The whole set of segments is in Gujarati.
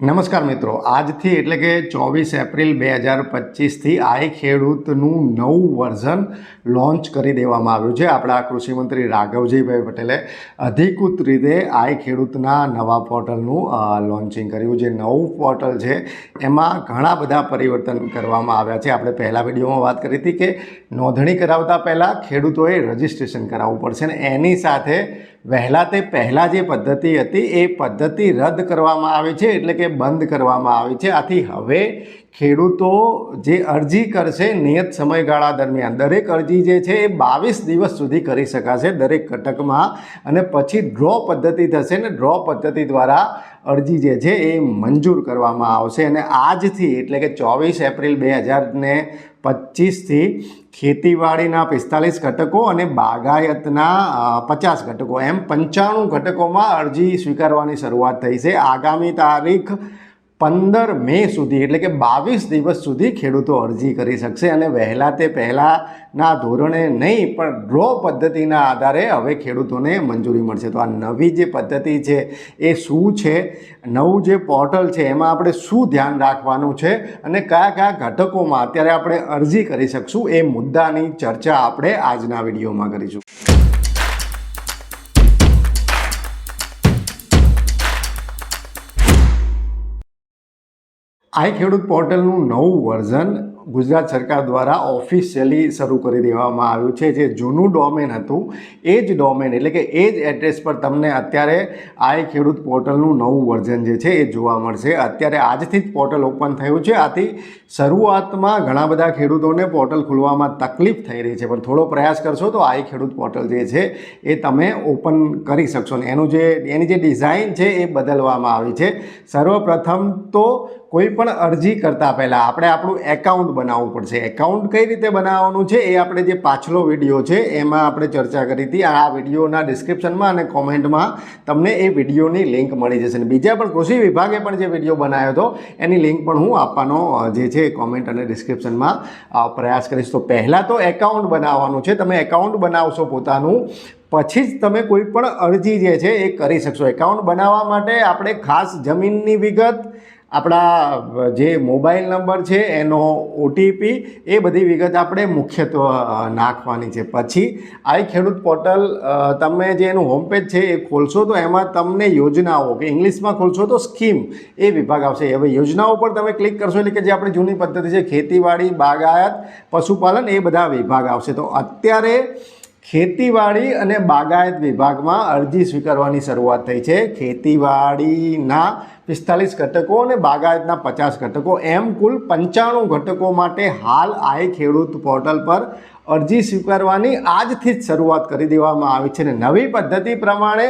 નમસ્કાર મિત્રો. આજથી એટલે કે ચોવીસ એપ્રિલ બે હજાર પચીસથી આઈ ખેડૂતનું નવું વર્ઝન લોન્ચ કરી દેવામાં આવ્યું છે. આપણા કૃષિમંત્રી રાઘવજીભાઈ પટેલે અધિકૃત રીતે આઈ ખેડૂતના નવા પોર્ટલનું લોન્ચિંગ કર્યું. જે નવું પોર્ટલ છે, એમાં ઘણા બધા પરિવર્તન કરવામાં આવ્યા છે. આપણે પહેલા વિડીયોમાં વાત કરી હતી કે નોંધણી કરાવતા પહેલાં ખેડૂતોએ રજિસ્ટ્રેશન કરાવવું પડશે અને એની સાથે વહેલા તે પહેલાં જે પદ્ધતિ હતી, એ પદ્ધતિ રદ કરવામાં આવી છે, એટલે કે બંધ કરવામાં આવી છે. આથી હવે ખેડૂતો જે અરજી કરશે, નિયત સમયગાળા દરમિયાન, દરેક અરજી જે છે, એ બાવીસ દિવસ સુધી કરી શકાશે દરેક ઘટકમાં. અને પછી ડ્રો પદ્ધતિ થશે ને ડ્રો પદ્ધતિ દ્વારા અરજી જે છે, એ મંજૂર કરવામાં આવશે. અને આજથી, એટલે કે ચોવીસ એપ્રિલ બે હજાર ને પચીસથી ખેતીવાડીના પિસ્તાલીસ ઘટકો અને બાગાયતના પચાસ ઘટકો. એમ પંચાણું ઘટકોમાં અરજી સ્વીકારવાની શરૂઆત થઈ છે. આગામી તારીખ પંદર મે સુધી, એટલે કે બાવીસ દિવસ સુધી ખેડૂતો અરજી કરી શકશે અને વહેલા તે પહેલાંના ધોરણે નહીં, પણ ડ્રો પદ્ધતિના આધારે હવે ખેડૂતોને મંજૂરી મળશે. તો આ નવી જે પદ્ધતિ છે, એ શું છે? નવું જે પોર્ટલ છે, એમાં આપણે શું ધ્યાન રાખવાનું છે અને કયા કયા ઘટકોમાં અત્યારે આપણે અરજી કરી શકશું, એ મુદ્દાની ચર્ચા આપણે આજના વિડીયોમાં કરીશું. આઈ ખેડૂત પોર્ટલનું નવું વર્ઝન ગુજરાત સરકાર દ્વારા ઓફિશિયલી શરૂ કરી દેવામાં આવ્યું છે. જે જૂનું ડોમેન હતું, એ જ ડોમેન એટલે કે એ જ એડ્રેસ પર તમને અત્યારે આઈ ખેડૂત પોર્ટલનું નવું વર્ઝન જે છે એ જોવા મળશે. અત્યારે આજથી જ પોર્ટલ ઓપન થયું છે. આથી શરૂઆતમાં ઘણા બધા ખેડૂતોને પોર્ટલ ખોલવામાં તકલીફ થઈ રહી છે. પણ થોડો પ્રયાસ કરશો તો આઈ ખેડૂત પોર્ટલ જે છે એ તમે ઓપન કરી શકશો ને. એનું જે, એની જે ડિઝાઇન છે એ બદલવામાં આવી છે. સર્વપ્રથમ તો કોઈ પણ અરજી કરતાં પહેલાં આપણે આપણું એકાઉન્ટ બનાવવું પડશે. એકાઉન્ટ કઈ રીતે બનાવવાનું છે એ આપણે જે પાછલો વીડિયો છે એમાં આપણે ચર્ચા કરી હતી. આ વિડીયોના ડિસ્ક્રિપ્શનમાં અને કોમેન્ટમાં તમને એ વિડીયોની લિંક મળી જશે. અને બીજા પણ કૃષિ વિભાગે પણ જે વીડિયો બનાવ્યો હતો, એની લિંક પણ હું આપવાનો જે છે કોમેન્ટ અને ડિસ્ક્રિપ્શનમાં પ્રયાસ કરીશ. તો પહેલાં તો એકાઉન્ટ બનાવવાનું છે. તમે એકાઉન્ટ બનાવશો પોતાનું, પછી જ તમે કોઈ પણ અરજી જે છે એ કરી શકશો. એકાઉન્ટ બનાવવા માટે આપણે ખાસ જમીનની વિગત આપણા, જે મોબાઈલ નંબર છે, એનો ઓટીપી એ બધી વિગત આપણે મુખ્યત્વે નાખવાની છે. પછી, આઈ ખેડૂત પોર્ટલ તમે જે એનું હોમપેજ છે, એ ખોલશો તો એમાં તમને યોજનાઓ, કે ઇંગ્લિશમાં ખોલશો તો સ્કીમ, એ વિભાગ આવશે. હવે યોજનાઓ પર તમે ક્લિક કરશો એટલે કે જે આપણી જૂની પદ્ધતિ છે, ખેતીવાડી, બાગાયત, પશુપાલન, એ બધા વિભાગ આવશે. તો અત્યારે ખેતીવાડી અને બાગાયત વિભાગમાં અરજી સ્વીકારવાની શરૂઆત થઈ છે. ખેતીવાડીના પિસ્તાલીસ ઘટકો અને બાગાયતના પચાસ ઘટકો. એમ કુલ પંચાણું ઘટકો માટે હાલ આઈ ખેડૂત પોર્ટલ પર અરજી સ્વીકારવાની આજથી જ શરૂઆત કરી દેવામાં આવી છે અને નવી પદ્ધતિ પ્રમાણે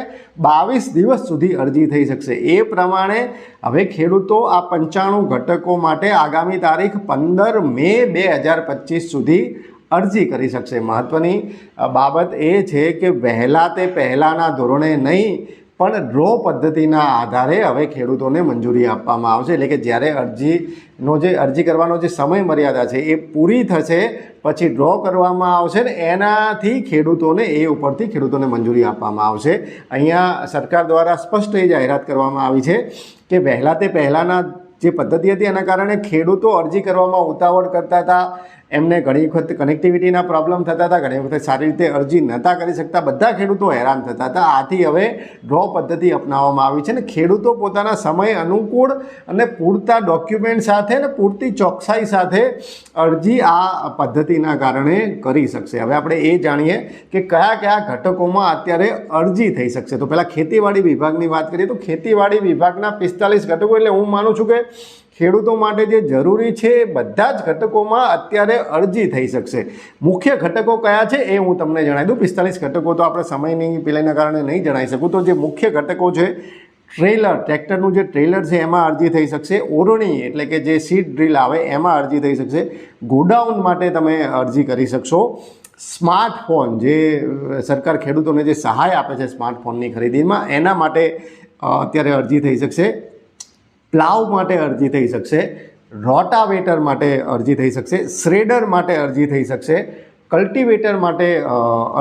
બાવીસ દિવસ સુધી અરજી થઈ શકશે. એ પ્રમાણે હવે ખેડૂતો આ પંચાણું ઘટકો માટે આગામી તારીખ પંદર મે બે હજાર પચીસ સુધી અરજી કરી શકશે. મહત્ત્વની બાબત એ છે કે વહેલા તે પહેલાંના ધોરણે નહીં, પણ ડ્રો પદ્ધતિના આધારે હવે ખેડૂતોને મંજૂરી આપવામાં આવશે. એટલે કે જ્યારે અરજીનો જે, અરજી કરવાનો જે સમય મર્યાદા છે એ પૂરી થશે, પછી ડ્રો કરવામાં આવશે ને એનાથી ખેડૂતોને, એ ઉપરથી ખેડૂતોને મંજૂરી આપવામાં આવશે. અહીંયા સરકાર દ્વારા સ્પષ્ટ એ જાહેરાત કરવામાં આવી છે કે વહેલા તે પહેલાંના જે પદ્ધતિ હતી એના કારણે ખેડૂતો અરજી કરવામાં ઉતાવળ કરતા હતા. એમને ઘણી વખત કનેક્ટિવિટીના પ્રોબ્લેમ થતા હતા, ઘણી વખત સારી રીતે અરજી નહોતા કરી શકતા, બધા ખેડૂતો હેરાન થતા હતા. આથી હવે ડ્રો પદ્ધતિ અપનાવવામાં આવી છે ને ખેડૂતો પોતાના સમય અનુકૂળ અને પૂરતા ડોક્યુમેન્ટ સાથે અને પૂરતી ચોકસાઈ સાથે અરજી આ પદ્ધતિના કારણે કરી શકશે. હવે આપણે એ જાણીએ કે કયા કયા ઘટકોમાં અત્યારે અરજી થઈ શકશે. તો પહેલાં ખેતીવાડી વિભાગની વાત કરીએ તો ખેતીવાડી વિભાગના પિસ્તાલીસ ઘટકો એટલે હું માનું છું કે ખેડૂતો માટે જે જરૂરી છે એ બધા જ ઘટકોમાં અત્યારે અરજી થઈ શકશે. મુખ્ય ઘટકો કયા છે એ હું તમને જણાવી દઉં. પિસ્તાલીસ ઘટકો તો આપણે સમયની પેલાના કારણે નહીં જણાવી શકું. તો જે મુખ્ય ઘટકો છે, ટ્રેલર, ટ્રેક્ટરનું જે ટ્રેલર છે એમાં અરજી થઈ શકશે. ઓરણી એટલે કે જે સીટ ડ્રીલ આવે એમાં અરજી થઈ શકશે. ગોડાઉન માટે તમે અરજી કરી શકશો. સ્માર્ટફોન જે સરકાર ખેડૂતોને જે સહાય આપે છે સ્માર્ટફોનની ખરીદીમાં, એના માટે અત્યારે અરજી થઈ શકશે. પ્લાવ માટે અરજી થઈ શકશે, રોટાવેટર માટે અરજી થઈ શકશે, શ્રેડર માટે અરજી થઈ શકશે, કલ્ટિવેટર માટે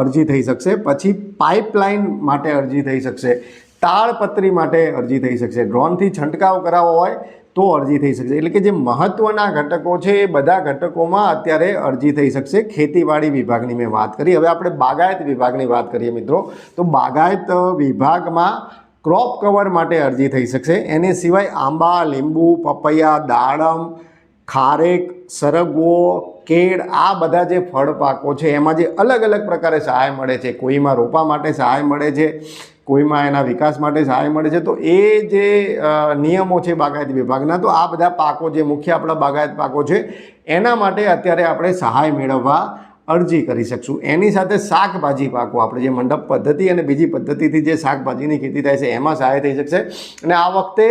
અરજી થઈ શકશે, પછી પાઇપલાઇન માટે અરજી થઈ શકશે, તાળપત્રી માટે અરજી થઈ શકશે. ડ્રોનથી છંટકાવ કરાવવો હોય તો અરજી થઈ શકશે. એટલે કે જે મહત્ત્વના ઘટકો છે એ બધા ઘટકોમાં અત્યારે અરજી થઈ શકશે. ખેતીવાડી વિભાગની મેં વાત કરી. હવે આપણે બાગાયત વિભાગની વાત કરીએ મિત્રો. તો બાગાયત વિભાગમાં ક્રોપ કવર માટે અરજી થઈ શકશે. એની સિવાય આંબા, લીંબુ, પપૈયા, દાડમ, ખારેક, સરગવો, કેળ, આ બધા જે ફળ પાકો છે, એમાં જે અલગ અલગ પ્રકારે સહાય મળે છે. કોઈમાં રોપા માટે સહાય મળે છે, કોઈમાં એના વિકાસ માટે સહાય મળે છે. તો એ જે નિયમો છે બાગાયત વિભાગના, તો આ બધા પાકો જે મુખ્ય આપણા બાગાયત પાકો છે, એના માટે અત્યારે આપણે સહાય મેળવવા અરજી કરી શકશું. એની સાથે શાકભાજી પાકો. આપણે જે મંડપ પદ્ધતિ અને બીજી પદ્ધતિથી જે શાકભાજીની ખેતી થાય છે એમાં સહાય થઈ શકશે. અને આ વખતે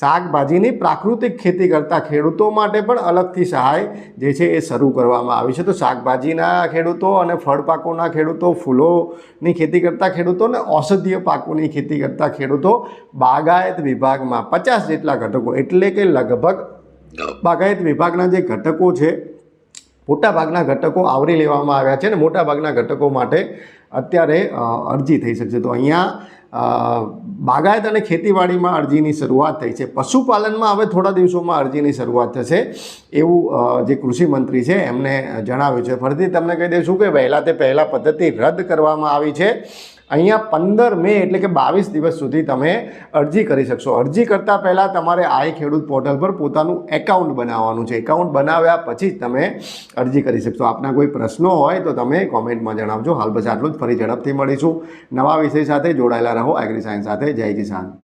શાકભાજીની પ્રાકૃતિક ખેતી કરતા ખેડૂતો માટે પણ અલગથી સહાય જે છે એ શરૂ કરવામાં આવી છે. તો શાકભાજીના ખેડૂતો અને ફળ પાકોના ખેડૂતો ફૂલોની ખેતી કરતા ખેડૂતો અને ઔષધીય પાકોની ખેતી કરતા ખેડૂતો બાગાયત વિભાગમાં પચાસ જેટલા ઘટકો એટલે કે લગભગ બાગાયત વિભાગના જે ઘટકો છે મોટાભાગના ઘટકો આવરી લેવામાં આવ્યા છે અને મોટાભાગના ઘટકો માટે અત્યારે અરજી થઈ શકશે. તો અહીંયા બાગાયત અને ખેતીવાડીમાં અરજીની શરૂઆત થઈ છે. પશુપાલનમાં હવે થોડા દિવસોમાં અરજીની શરૂઆત થશે. એવું જે કૃષિ મંત્રી છે, એમને જણાવ્યું છે. ફરીથી તમને કહી દઈશું કે વહેલા તે પહેલાં પદ્ધતિ રદ કરવામાં આવી છે. અહીંયા પંદર મે એટલે કે બાવીસ દિવસ સુધી તમે અરજી કરી શકશો. અરજી કરતાં પહેલાં તમારે આઈ ખેડૂત પોર્ટલ પર પોતાનું એકાઉન્ટ બનાવવાનું છે. એકાઉન્ટ બનાવ્યા પછી જ તમે અરજી કરી શકશો. આપના કોઈ પ્રશ્નો હોય તો તમે કોમેન્ટમાં જણાવજો. હાલ બસ આટલું જ. ફરી ઝડપથી મળીશું. નવા વિષય સાથે જોડાયેલા રહો. એગ્રી સાયન્સ સાથે. જય કિસાન.